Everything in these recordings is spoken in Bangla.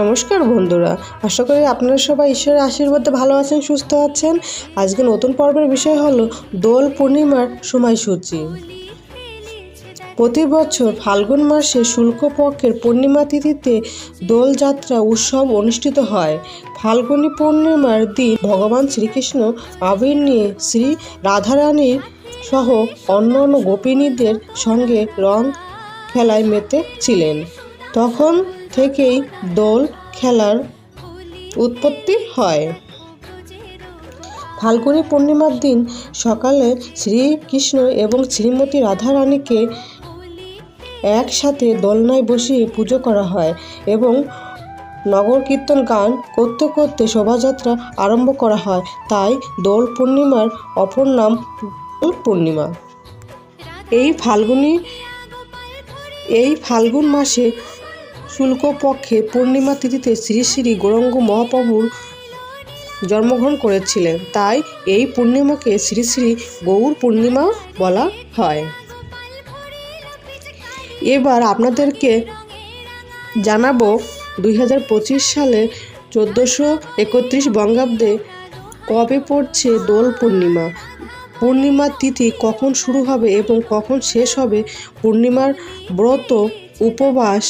নমস্কার বন্ধুরা। আশা করি আপনারা সবাই ঈশ্বরের আশীর্বাদে ভালো আছেন, সুস্থ আছেন। আজকে নতুন পর্বের বিষয় হলো দোল পূর্ণিমার সময়সূচি। প্রতি বছর ফাল্গুন মাসে শুল্কপক্ষের পূর্ণিমা তিথিতে দোলযাত্রা উৎসব অনুষ্ঠিত হয়। ফাল্গুনী পূর্ণিমার দিন ভগবান শ্রীকৃষ্ণ আবির নিয়ে শ্রী রাধারানীর সহ অন্যান্য গোপিনীদের সঙ্গে রং খেলায় মেতে ছিলেন। তখন থেকেই দোল, খেলার উৎপত্তি হয়। ফাল্গুনী পূর্ণিমার দিন সকালে শ্রীকৃষ্ণ এবং শ্রীমতী রাধারানীকে একসাথে দোলনায় বসিয়ে পুজো করা হয় এবং নগর কীর্তন গান করতে করতে শোভাযাত্রা আরম্ভ করা হয়। তাই দোল পূর্ণিমার অপর নাম দোল পূর্ণিমা। এই ফাল্গুনী, এই ফাল্গুন মাসে শুল্কপক্ষে পূর্ণিমা তিথিতে শ্রী শ্রী গৌরাঙ্গ মহাপ্রভুর জন্মগ্রহণ করেছিলেন। তাই এই পূর্ণিমাকে শ্রী শ্রী গৌর পূর্ণিমা বলা হয়। এবার আপনাদেরকে জানাব দুই সালে চোদ্দোশো একত্রিশ বঙ্গাব্দে কবে পড়ছে দোল পূর্ণিমা? পূর্ণিমার তিথি কখন শুরু হবে এবং কখন শেষ হবে? পূর্ণিমার ব্রত, উপবাস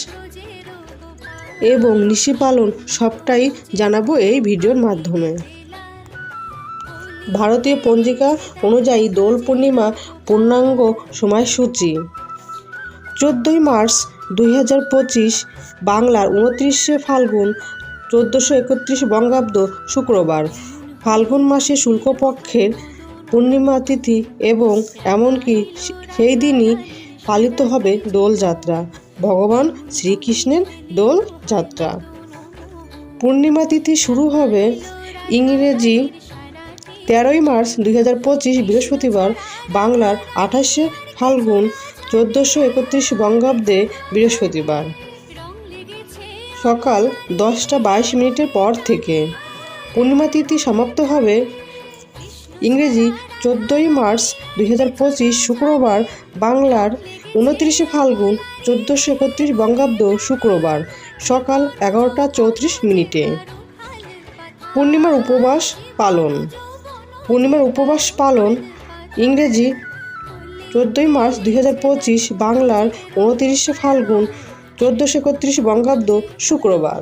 এবং নিশি পালন সবটাই জানাব এই ভিডিওর মাধ্যমে। ভারতীয় পঞ্জিকা অনুযায়ী দোল পূর্ণিমা পূর্ণাঙ্গ সময়সূচি। চোদ্দোই মার্চ দুই হাজার পঁচিশ, বাংলার উনত্রিশে ফাল্গুন চোদ্দোশো একত্রিশ বঙ্গাব্দ শুক্রবার। ফাল্গুন মাসে শুল্কপক্ষের পূর্ণিমা তিথি এবং এমনকি সেই দিনই পালিত হবে দোলযাত্রা ভগবান শ্রীকৃষ্ণের দোল যাত্রা। পূর্ণিমা তিথি শুরু হবে ইংরেজি তেরোই মার্চ দুই হাজার পঁচিশ, বৃহস্পতিবার, বাংলার আঠাশে ফাল্গুন, চোদ্দোশো একত্রিশ বঙ্গাব্দে বৃহস্পতিবার। সকাল দশটা বাইশ মিনিটের পর থেকে। পূর্ণিমা তিথি সমাপ্ত হবে ইংরেজি চোদ্দোই মার্চ দুই হাজার পঁচিশ শুক্রবার, বাংলার উনত্রিশে ফাল্গুন চোদ্দোশো একত্রিশ বঙ্গাব্দ শুক্রবার সকাল এগারোটা চৌত্রিশ মিনিটে। পূর্ণিমার উপবাস পালন। পূর্ণিমার উপবাস পালন ইংরেজি চোদ্দোই মার্চ দুই হাজার পঁচিশ, বাংলার উনতিরিশে ফাল্গুন চোদ্দোশো একত্রিশ বঙ্গাব্দ শুক্রবার।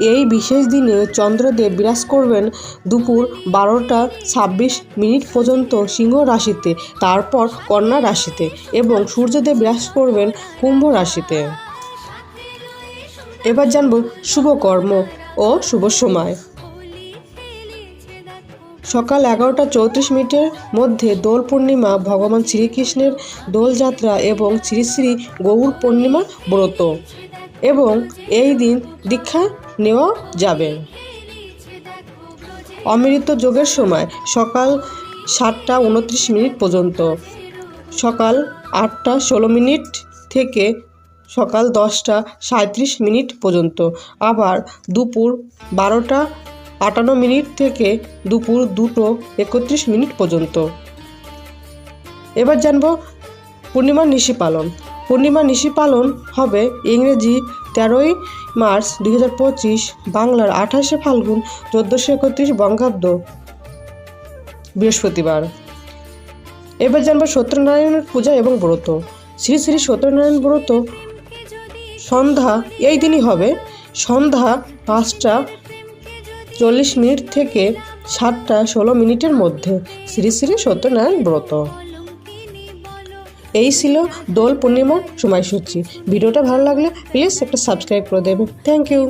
এই বিশেষ দিনে চন্দ্রদেব বিরাজ করবেন দুপুর বারোটা ছাব্বিশ মিনিট পর্যন্ত সিংহ রাশিতে, তারপর কন্যা রাশিতে এবং সূর্যদেব বিরাজ করবেন কুম্ভ রাশিতে। এবার জানব শুভ কর্ম ও শুভ সময়। সকাল এগারোটা চৌত্রিশ মিনিটের মধ্যে দোল পূর্ণিমা, ভগবান শ্রীকৃষ্ণের দোলযাত্রা এবং শ্রী শ্রী গৌর পূর্ণিমা ব্রত। এবং এই দিন দীক্ষা নেওয়া যাবে। অমৃত যোগের সময় সকাল সাতটা উনত্রিশ মিনিট পর্যন্ত। সকাল আটটা ষোলো মিনিট থেকে সকাল দশটা সাঁত্রিশ মিনিট পর্যন্ত। আবার দুপুর বারোটা আটান্ন মিনিট থেকে দুপুর দুটো একত্রিশ মিনিট পর্যন্ত। এবার জানব পূর্ণিমা নিশি পালন। পূর্ণিমা নিশি পালন হবে ইংরেজি তেরোই মার্চ দুই হাজার পঁচিশ বাংলার আঠাশে ফাল্গুন চোদ্দোশো একত্রিশ বঙ্গাব্দ। বৃহস্পতিবার। এবার জানব সত্যনারায়ণের পূজা এবং ব্রত। শ্রী শ্রী সত্যনারায়ণ ব্রত সন্ধ্যা, এই দিনই হবে। সন্ধ্যা পাঁচটা চল্লিশ মিনিট থেকে সাতটা ষোলো মিনিটের মধ্যে। শ্রী শ্রী সত্যনারায়ণ ব্রত। এই ছিল দোল পূর্ণিমার সময়সূচি। ভিডিওটা ভালো লাগলে প্লিজ একটা সাবস্ক্রাইব করে দেবেন। Thank you